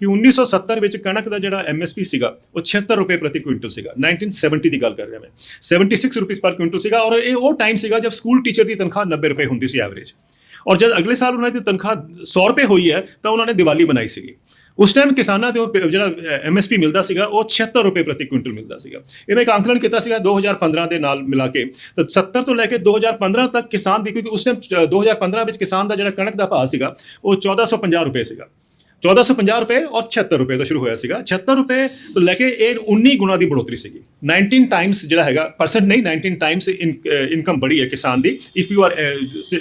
ਕਿ 1970 ਵਿੱਚ ਕਣਕ ਦਾ ਜਿਹੜਾ ਐਮਐਸਪੀ ਸੀਗਾ, ਉਹ 76 ਰੁਪਏ ਪ੍ਰਤੀ ਕੁਇੰਟਲ ਸੀਗਾ। 1970 ਦੀ ਗੱਲ ਕਰ ਰਿਹਾ ਮੈਂ। 76 ਰੁਪਏ ਪਰ ਕੁਇੰਟਲ ਸੀਗਾ ਔਰ ਇਹ ਉਹ ਟਾਈਮ ਸੀਗਾ ਜਦ ਸਕੂਲ ਟੀਚਰ ਦੀ ਤਨਖਾਹ 90 ਰੁਪਏ ਹੁੰਦੀ ਸੀ ਐਵਰੇਜ ਔਰ ਜਦ ਅਗਲੇ ਸਾਲ ਉਹਨਾਂ ਦੀ ਤਨਖਾਹ 100 ਰੁਪਏ ਹੋਈ ਹੈ, ਤਾਂ ਉਹਨਾਂ ਨੇ ਦੀਵਾਲੀ ਮਨਾਈ ਸੀਗੀ। ਉਸ ਟਾਈਮ ਕਿਸਾਨਾਂ ਤੇ ਉਹ ਪ- ਜਿਹੜਾ ਐਮਐਸਪੀ ਮਿਲਦਾ ਸੀਗਾ, ਉਹ 76 ਰੁਪਏ ਪ੍ਰਤੀ ਕੁਇੰਟਲ ਮਿਲਦਾ ਸੀਗਾ। ਇਹ ਮੈਂ ਇੱਕ ਅੰਕਲਨ ਕੀਤਾ ਸੀਗਾ 2015 ਦੇ ਨਾਲ ਮਿਲਾ ਕੇ। ਤਾਂ 70 ਤੋਂ ਲੈ ਕੇ 2015 ਤੱਕ ਕਿਸਾਨ ਦੀ, ਕਿਉਂਕਿ ਉਸ ਟਾਈਮ 2015 ਵਿੱਚ ਕਿਸਾਨ ਦਾ ਜਿਹੜਾ ਕਣਕ ਦਾ ਭਾਅ ਸੀਗਾ, ਉਹ 1450 ਰੁਪਏ ਸੀਗਾ। 1450 ਰੁਪਏ ਔਰ 76 ਰੁਪਏ ਤੋਂ ਸ਼ੁਰੂ ਹੋਇਆ ਸੀਗਾ 76 ਰੁਪਏ ਤੋਂ ਲੈ ਕੇ ਇਹ 19 ਗੁਣਾ ਦੀ ਬੜੋਤਰੀ ਸੀਗੀ 19 ਟਾਈਮਸ ਜਿਹੜਾ ਹੈਗਾ ਪਰਸੈਂਟ ਨਹੀਂ 19 ਟਾਈਮਸ ਇਨਕਮ ਬੜੀ ਹੈ ਕਿਸਾਨ ਦੀ if you are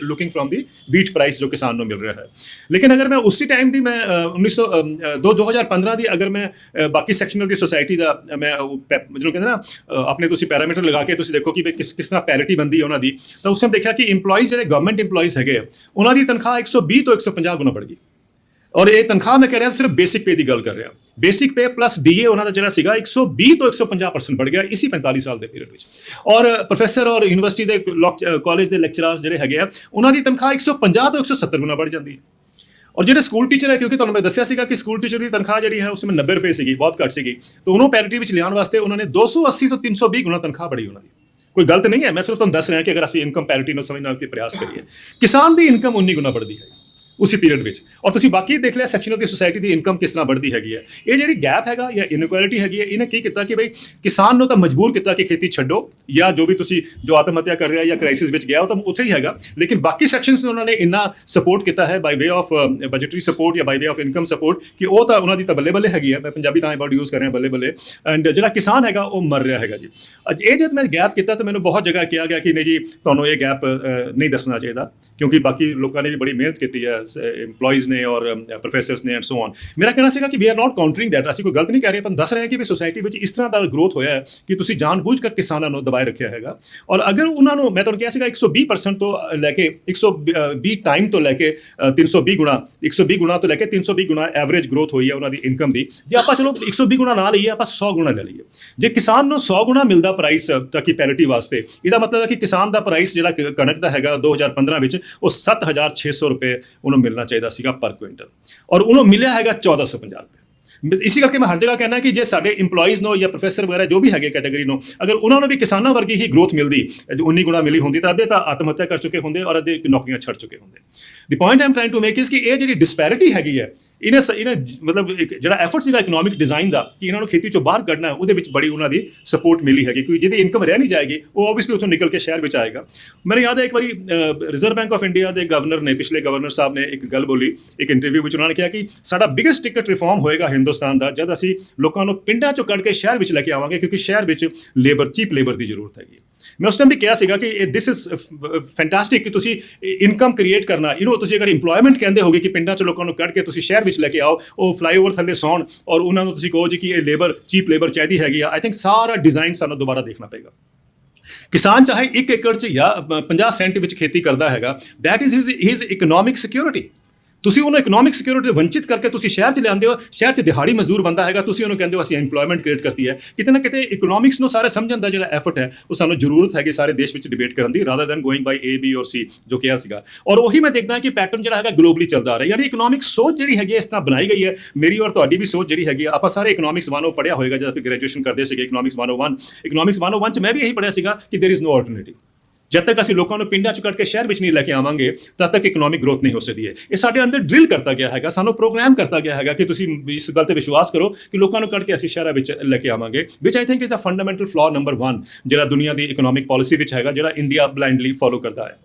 looking from the wheat price ਜੋ ਕਿਸਾਨ ਨੂੰ ਮਿਲ ਰਿਹਾ ਹੈ ਲੇਕਿਨ ਅਗਰ ਮੈਂ ਉਸੇ ਟਾਈਮ ਦੀ ਮੈਂ ਅ, 1900 ਅ, ਦੋ 2015 ਦੀ ਅਗਰ ਮੈਂ ਬਾਕੀ ਸੈਕਸ਼ਨਲ ਦੀ ਸੋਸਾਇਟੀ ਦਾ ਮੈਂ ਉਹ ਪੈ- ਜਿਹਨੂੰ ਕਹਿੰਦੇ ਨਾ ਆਪਣੇ ਤੁਸੀਂ ਪੈਰਾਮੀਟਰ ਲਗਾ ਕੇ ਤੁਸੀਂ ਦੇਖੋ ਕਿ ਕਿਸ ਕਿਸ ਤਰ੍ਹਾਂ ਪੈਰਿਟੀ ਬੰਦੀ ਹੈ ਉਹਨਾਂ ਦੀ ਤਾਂ ਉਸ ਟਾਈਮ ਦੇਖਿਆ ਕਿ EMPLOYEES ਜਿਹੜੇ ਗਵਰਨਮੈਂਟ EMPLOYEES ਹੈਗੇ ਆ, ਉਹਨਾਂ ਦੀ ਤਨਖਾਹ 120 ਤੋਂ 150 ਗੁਣਾ ਵੱਧ ਗਈ ਔਰ ਇਹ ਤਨਖਾਹ ਮੈਂ ਕਹਿ ਰਿਹਾ ਸਿਰਫ ਬੇਸਿਕ ਪੇ ਦੀ ਗੱਲ ਕਰ ਰਿਹਾ। ਬੇਸਿਕ ਪੇ ਪਲੱਸ ਡੀਏ ਉਹਨਾਂ ਦਾ ਜਿਹੜਾ ਸੀਗਾ 120 ਤੋਂ 150% ਵੱਧ ਗਿਆ ਇਸੇ 45 ਸਾਲ ਦੇ ਪੀਰੀਅਡ ਵਿੱਚ। ਔਰ ਪ੍ਰੋਫੈਸਰ ਔਰ ਯੂਨੀਵਰਸਿਟੀ ਦੇ ਕਾਲਜ ਦੇ ਲੈਕਚਰਰਸ ਜਿਹੜੇ ਹੈਗੇ ਆ, ਉਹਨਾਂ ਦੀ ਤਨਖਾਹ 150 ਤੋਂ 170 ਗੁਣਾ ਵੱਧ ਜਾਂਦੀ ਹੈ। ਔਰ ਜਿਹੜੇ ਸਕੂਲ ਟੀਚਰ ਹੈ, ਕਿਉਂਕਿ ਤੁਹਾਨੂੰ ਮੈਂ ਦੱਸਿਆ ਸੀਗਾ ਕਿ ਸਕੂਲ ਟੀਚਰ ਦੀ ਤਨਖਾਹ ਜਿਹੜੀ ਹੈ, ਉਸ ਸਮੇਂ 90 ਰੁਪਏ ਸੀਗੀ, ਬਹੁਤ ਘੱਟ ਸੀਗੀ। ਤਾਂ ਉਹਨੂੰ ਪੈਰਿਟੀ ਵਿੱਚ ਲਿਆਉਣ ਵਾਸਤੇ ਉਹਨਾਂ ਨੇ 280 ਤੋਂ 320 ਗੁਣਾ ਤਨਖਾਹ ਬੜੀ ਉਹਨਾਂ ਦੀ। ਕੋਈ ਗਲਤ ਨਹੀਂ ਹੈ, ਮੈਂ ਸਿਰਫ ਤੁਹਾਨੂੰ ਦੱਸ ਰਿਹਾ ਕਿ ਅਗਰ ਅਸੀਂ ਇਨਕਮ ਪੈਰਿਟੀ ਨੂੰ ਸਮਝਣ ਦਾ ਪ੍ਰਯਾਸ ਕਰੀਏ, ਕਿਸਾਨ ਦੀ ਇਨਕਮ 19 ਗੁਣਾ ਵੱਧਦੀ ਹੈ। ਉਸੇ ਪੀਰੀਅਡ ਵਿੱਚ ਔਰ ਤੁਸੀਂ ਬਾਕੀ ਦੇਖ ਲਿਆ ਸੈਕਸ਼ਨ ਆਫ ਦੀ ਸੋਸਾਇਟੀ ਦੀ ਇਨਕਮ ਕਿਸ ਤਰ੍ਹਾਂ ਵੱਧਦੀ ਹੈਗੀ ਹੈ ਇਹ ਜਿਹੜੀ ਗੈਪ ਹੈਗਾ ਜਾਂ ਇਨਇਕੁਐਲਿਟੀ ਹੈਗੀ ਹੈ ਇਹਨੇ ਕੀ ਕੀਤਾ ਕਿ ਬਈ ਕਿਸਾਨ ਨੂੰ ਤਾਂ ਮਜਬੂਰ ਕੀਤਾ ਕਿ ਖੇਤੀ ਛੱਡੋ ਜਾਂ ਜੋ ਵੀ ਤੁਸੀਂ ਜੋ ਆਤਮ ਹੱਤਿਆ ਕਰ ਰਿਹਾ ਜਾਂ ਕ੍ਰਾਈਸਿਸ ਵਿੱਚ ਗਿਆ ਉਹ ਤਾਂ ਉੱਥੇ ਹੀ ਹੈਗਾ ਲੇਕਿਨ ਬਾਕੀ ਸੈਕਸ਼ਨਸ ਨੂੰ ਉਹਨਾਂ ਨੇ ਇੰਨਾ ਸਪੋਰਟ ਕੀਤਾ ਹੈ ਬਾਈ ਵੇ ਆਫ ਬਜਟਰੀ ਸਪੋਰਟ ਜਾਂ by way of income support ਕਿ ਉਹ ਤਾਂ ਉਹਨਾਂ ਦੀ ਤਾਂ ਬੱਲੇ ਬੱਲੇ ਹੈਗੀ ਹੈ ਮੈਂ ਪੰਜਾਬੀ ਤਾਂ ਵਰਡ ਯੂਜ਼ ਕਰ ਰਿਹਾ ਬੱਲੇ ਬੱਲੇ ਐਂਡ ਜਿਹੜਾ ਕਿਸਾਨ ਹੈਗਾ ਉਹ ਮਰ ਰਿਹਾ ਹੈਗਾ ਜੀ ਅੱਜ ਇਹ ਜਦ ਮੈਂ ਗੈਪ ਕੀਤਾ ਤਾਂ ਮੈਨੂੰ ਬਹੁਤ ਜਗ੍ਹਾ ਕਿਹਾ ਗਿਆ ਕਿ ਨਹੀਂ ਜੀ ਤੁਹਾਨੂੰ ਇਹ ਗੈਪ ਨਹੀਂ ਦੱਸਣਾ ਚਾਹੀਦਾ ਕਿਉਂਕਿ ਬਾਕੀ ਲੋਕਾਂ ਨੇ ਵੀ ਬੜੀ ਮਿਹਨਤ ਕੀਤੀ ਹੈ Uh, EMPLOYEES ਨੇ ਔਰ um, ਪ੍ਰੋਫੈਸਰਸ ਨੇ ਐਂਡ ਸੋ ਔਨ ਮੇਰਾ ਕਹਿਣਾ ਸੀਗਾ ਕਿ ਵੀ ਆਰ ਨਾਟ ਕਾਊਂਟਰਿੰਗ ਦੈਟ ਅਸੀਂ ਕੋਈ ਗਲਤ ਨਹੀਂ ਕਹਿ ਰਹੇ ਪਰ ਦੱਸ ਰਹੇ ਹਾਂ ਕਿ ਵੀ ਸੋਸਾਇਟੀ ਵਿੱਚ ਇਸ ਤਰ੍ਹਾਂ ਦਾ ਗਰੋਥ ਹੋਇਆ ਹੈ ਕਿ ਤੁਸੀਂ ਜਾਣਬੁੱਝ ਕਰ ਕਿਸਾਨਾਂ ਨੂੰ ਦਬਾਏ ਰੱਖਿਆ ਹੈਗਾ। ਔਰ ਅਗਰ ਉਹਨਾਂ ਨੂੰ ਮੈਂ ਤੁਹਾਨੂੰ ਕਿਹਾ ਸੀਗਾ 120% ਤੋਂ ਲੈ ਕੇ 120 ਟਾਈਮ ਤੋਂ ਲੈ ਕੇ ਅ, 320 ਗੁਣਾ 120 ਗੁਣਾ ਤੋਂ ਲੈ ਕੇ 320 ਗੁਣਾ ਐਵਰੇਜ ਗਰੋਥ ਹੋਈ ਹੈ ਉਹਨਾਂ ਦੀ ਇਨਕਮ ਦੀ। ਜੇ ਆਪਾਂ ਚਲੋ 120 ਗੁਣਾ ਨਾ ਲਈਏ ਆਪਾਂ 100 ਗੁਣਾ ਲੈ ਲਈਏ। ਜੇ ਕਿਸਾਨ ਨੂੰ 100 ਗੁਣਾ ਮਿਲਦਾ ਪ੍ਰਾਈਸ ਤਾਂ ਕਿ ਪੈਰਿਟੀ ਵਾਸਤੇ ਇਹਦਾ ਮਤਲਬ ਹੈ ਕਿ ਕਿਸਾਨ ਦਾ ਪ੍ਰਾਈਸ ਜਿਹੜਾ ਕਣਕ ਦਾ ਹੈਗਾ 2015 ਵਿੱਚ ਉਹ 7600 ਰੁਪਏ ਉਹਨੂੰ ਮਿਲਣਾ ਚਾਹੀਦਾ ਸੀਗਾ ਪਰ ਕੁਇੰਟਲ। ਔਰ ਉਹਨੂੰ ਮਿਲਿਆ ਹੈਗਾ 1450 ਰੁਪਏ। ਮ- ਇਸੇ ਕਰਕੇ ਮੈਂ ਹਰ ਜਗ੍ਹਾ ਕਹਿਣਾ ਕਿ ਜੇ ਸਾਡੇ EMPLOYEES ਨੂੰ ਜਾਂ ਪ੍ਰੋਫੈਸਰ ਵਗੈਰਾ ਜੋ ਵੀ ਹੈਗੇ ਕੈਟਾਗਰੀ ਨੂੰ, ਅਗਰ ਉਹਨਾਂ ਨੂੰ ਵੀ ਕਿਸਾਨਾਂ ਵਰਗੀ ਹੀ ਗਰੋਥ ਮਿਲਦੀ, ਜੋ 19 ਗੁਣਾ ਮਿਲੀ ਹੁੰਦੀ ਤਾਂ ਅੱਧੇ ਤਾਂ ਆਤਮ ਹੱਤਿਆ ਕਰ ਚੁੱਕੇ ਹੁੰਦੇ ਔਰ ਅੱਧੇ ਨੌਕਰੀਆਂ ਛੱਡ ਚੁੱਕੇ ਹੁੰਦੇ। The point I'm trying to make is ਕਿ ਇਹ ਜਿਹੜੀ ਡਿਸਪੈਰਿਟੀ ਹੈਗੀ ਹੈ ਇਹਨੇ ਸ- ਇਹਨੇ ਮਤਲਬ ਇੱਕ ਜਿਹੜਾ ਐਫਰਟ ਸੀਗਾ ਇਕਨੋਮਿਕ ਡਿਜ਼ਾਈਨ ਦਾ ਕਿ ਇਹਨਾਂ ਨੂੰ ਖੇਤੀ ਚੋਂ ਬਾਹਰ ਕੱਢਣਾ, ਉਹਦੇ ਵਿੱਚ ਬੜੀ ਉਹਨਾਂ ਦੀ ਸਪੋਰਟ ਮਿਲੀ ਹੈਗੀ ਕਿਉਂਕਿ ਜਿਹਦੀ ਇਨਕਮ ਰਹਿ ਨਹੀਂ ਜਾਏਗੀ, ਉਹ ਆਬਵੀਅਸਲੀ ਉੱਥੋਂ ਨਿਕਲ ਕੇ ਸ਼ਹਿਰ ਵਿੱਚ ਆਏਗਾ। ਮੈਨੂੰ ਯਾਦ ਹੈ ਇੱਕ ਵਾਰੀ ਰਿਜ਼ਰਵ ਬੈਂਕ ਆਫ ਇੰਡੀਆ ਦੇ ਗਵਰਨਰ ਨੇ, ਪਿਛਲੇ ਗਵਰਨਰ ਸਾਹਿਬ ਨੇ ਇੱਕ ਗੱਲ ਬੋਲੀ, ਇੱਕ ਇੰਟਰਵਿਊ ਵਿੱਚ ਉਹਨਾਂ ਨੇ ਕਿਹਾ ਕਿ ਸਾਡਾ ਬਿਗੇਸਟ ਟਿਕਟ ਰਿਫਾਰਮ ਹੋਏਗਾ ਹਿੰਦੁਸਤਾਨ ਦਾ, ਜਦ ਅਸੀਂ ਲੋਕਾਂ ਨੂੰ ਪਿੰਡਾਂ ਚੋਂ ਕੱਢ ਕੇ ਸ਼ਹਿਰ ਵਿੱਚ ਲੈ ਕੇ ਆਵਾਂਗੇ, ਕਿਉਂਕਿ ਸ਼ਹਿਰ ਵਿੱਚ ਲੇਬਰ ਚੀਪ ਲੇਬਰ ਦੀ ਜ਼ਰੂਰਤ ਹੈਗੀ ਮੈਂ ਉਸ ਟਾਈਮ ਵੀ ਕਿਹਾ ਸੀਗਾ ਕਿ ਇਹ ਦਿਸ ਇਜ਼ ਫੈਂਟੈਸਟਿਕ ਕਿ ਤੁਸੀਂ ਇਨਕਮ ਕ੍ਰੀਏਟ ਕਰਨਾ। ਯੂ نو ਤੁਸੀਂ ਅਗਰ EMPLOYMENT ਕਹਿੰਦੇ ਹੋਗੇ ਕਿ ਪਿੰਡਾਂ ਚ ਲੋਕਾਂ ਨੂੰ ਕੱਢ ਕੇ ਤੁਸੀਂ ਸ਼ਹਿਰ ਵਿੱਚ ਲੈ ਕੇ ਆਓ ਉਹ ਫਲਾਈਓਵਰ ਥੱਲੇ ਸੌਣ ਔਰ ਉਹਨਾਂ ਨੂੰ ਤੁਸੀਂ ਕਹੋ ਜੀ ਕਿ ਇਹ ਲੇਬਰ ਚੀਪ ਲੇਬਰ ਚਾਹੀਦੀ ਹੈਗੀ ਆ। ਆਈ ਥਿੰਕ ਸਾਰਾ ਡਿਜ਼ਾਈਨ ਸਾਨੂੰ ਦੁਬਾਰਾ ਦੇਖਣਾ ਪਏਗਾ। ਕਿਸਾਨ ਚਾਹੇ 1 ਏਕੜ ਚ ਜਾਂ ਅ, 50 ਸੈਂਟ ਵਿੱਚ ਖੇਤੀ ਕਰਦਾ ਹੈਗਾ that is his his economic security ਤੁਸੀਂ ਉਹਨੂੰ ਇਕਨੋਮਿਕ ਸਿਕਿਉਰਿਟੀ ਤੋਂ ਵੰਚਿਤ ਕਰਕੇ ਤੁਸੀਂ ਸ਼ਹਿਰ 'ਚ ਲਿਆਉਂਦੇ ਹੋ ਸ਼ਹਿਰ 'ਚ ਦਿਹਾੜੀ ਮਜ਼ਦੂਰ ਬੰਦਾ ਹੈਗਾ ਤੁਸੀਂ ਉਹਨੂੰ ਕਹਿੰਦੇ ਹੋ ਅਸੀਂ EMPLOYMENT ਕ੍ਰੀਏਟ ਕਰਤੀ ਹੈ ਕਿਤੇ ਨਾ ਕਿਤੇ ਇਕਨੋਮਿਕਸ ਨੂੰ ਸਾਰੇ ਸਮਝਣ ਦਾ ਜਿਹੜਾ ਐਫਰਟ ਹੈ ਉਹ ਸਾਨੂੰ ਜ਼ਰੂਰਤ ਹੈਗੀ ਸਾਰੇ ਦੇਸ਼ ਵਿੱਚ ਡਿਬੇਟ ਕਰਨ ਦੀ rather than going by A B ਔਰ ਸੀ ਜੋ ਕਿਹਾ ਸੀਗਾ ਔਰ ਉਹੀ ਮੈਂ ਦੇਖਦਾ ਕਿ ਪੈਟਰਨ ਜਿਹੜਾ ਹੈਗਾ ਗਲੋਬਲੀ ਚੱਲਦਾ ਆ ਰਿਹਾ ਯਾਨੀ ਇਕਨੋਮਿਕ ਸੋਚ ਜਿਹੜੀ ਹੈਗੀ ਹੈ ਇਸ ਤਰ੍ਹਾਂ ਬਣਾਈ ਗਈ ਹੈ ਮੇਰੀ ਔਰ ਤੁਹਾਡੀ ਵੀ ਸੋਚ ਜਿਹੜੀ ਹੈਗੀ ਆ ਆਪਾਂ ਸਾਰੇ ਇਕਨੋਮਿਕਸ 101 ਪੜਿਆ ਹੋਏਗਾ ਜਦ ਆਪਾਂ ਗ੍ਰੈਜੂਏਸ਼ਨ ਕਰਦੇ ਸੀਗੇ ਇਕਨੋਮਿਕਸ 101 ਇਕਨੋਮਿਕਸ 101 ਚ ਮੈਂ ਵੀ ਇਹੀ ਪੜਿਆ ਸੀਗਾ ਕਿ देयर इज नो ਆਲਟਰਨੇਟਿਵ ਜਦ ਤੱਕ ਅਸੀਂ ਲੋਕਾਂ ਨੂੰ ਪਿੰਡਾਂ ਚ ਕੱਢ ਕੇ ਸ਼ਹਿਰ ਵਿੱਚ ਨਹੀਂ ਲੈ ਕੇ ਆਵਾਂਗੇ, ਤਦ ਤੱਕ ਇਕਨੋਮਿਕ ਗਰੋਥ ਨਹੀਂ ਹੋ ਸਕਦੀ ਹੈ। ਇਹ ਸਾਡੇ ਅੰਦਰ ਡਰਿਲ ਕਰਤਾ ਗਿਆ ਹੈਗਾ, ਸਾਨੂੰ ਪ੍ਰੋਗਰਾਮ ਕਰਤਾ ਗਿਆ ਹੈਗਾ ਕਿ ਤੁਸੀਂ ਇਸ ਗੱਲ ਤੇ ਵਿਸ਼ਵਾਸ ਕਰੋ ਕਿ ਲੋਕਾਂ ਨੂੰ ਕੱਢ ਕੇ ਅਸੀਂ ਸ਼ਹਿਰਾਂ ਵਿੱਚ ਲੈ ਕੇ ਆਵਾਂਗੇ which I think is a fundamental flaw number 1 ਜਿਹੜਾ ਦੁਨੀਆ ਦੀ ਇਕਨੋਮਿਕ ਪਾਲਿਸੀ ਵਿੱਚ ਹੈਗਾ, ਜਿਹੜਾ ਇੰਡੀਆ ਬਲਾਈਂਡਲੀ ਫੋਲੋ ਕਰਦਾ ਹੈ।